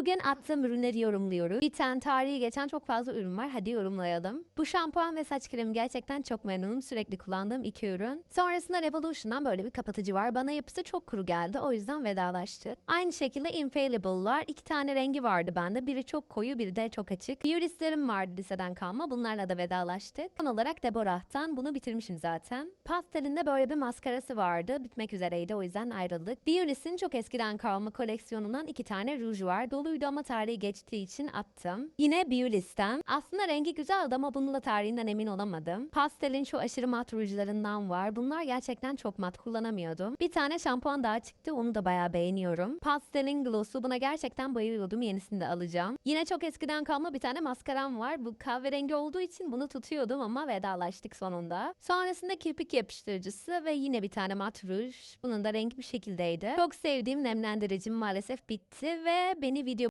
Bugün attığım ürünleri yorumluyoruz. Bir tane tarihi geçen çok fazla ürün var. Hadi yorumlayalım. Bu şampuan ve saç kremi gerçekten çok memnunum. Sürekli kullandığım iki ürün. Sonrasında Revolution'dan böyle bir kapatıcı var. Bana yapısı çok kuru geldi. O yüzden vedalaştık. Aynı şekilde Infallible'lar. iki tane rengi vardı bende. Biri çok koyu, biri de çok açık. Beauty'slerim vardı liseden kalma. Bunlarla da vedalaştık. Son olarak Deborah'tan bunu bitirmişim zaten. Pastelinde böyle bir maskarası vardı. Bitmek üzereydi. O yüzden ayrıldık. Beauty's'in çok eskiden kalma koleksiyonundan iki tane ruj var. Doluydu ama tarihi geçtiği için attım. Yine Beauty's'ten. Aslında rengi güzeldi ama bununla tarihinden emin olamadım. Pastelin şu aşırı mat rujlarından var. Bunlar gerçekten çok mat kullanamıyordum. Bir tane şampuan daha çıktı. Onu da bayağı beğeniyorum. Pastelin gloss'u buna gerçekten bayılıyordum. Yenisini de alacağım. Yine çok eskiden kalma bir tane maskaram var. Bu kahverengi olduğu için bunu tutuyordum ama vedalaştık sonunda. Sonrasında kirpik yapıştırıcısı ve yine bir tane mat ruj. Bunun da rengi bir şekildeydi. Çok sevdiğim nemlendiricim maalesef bitti ve beni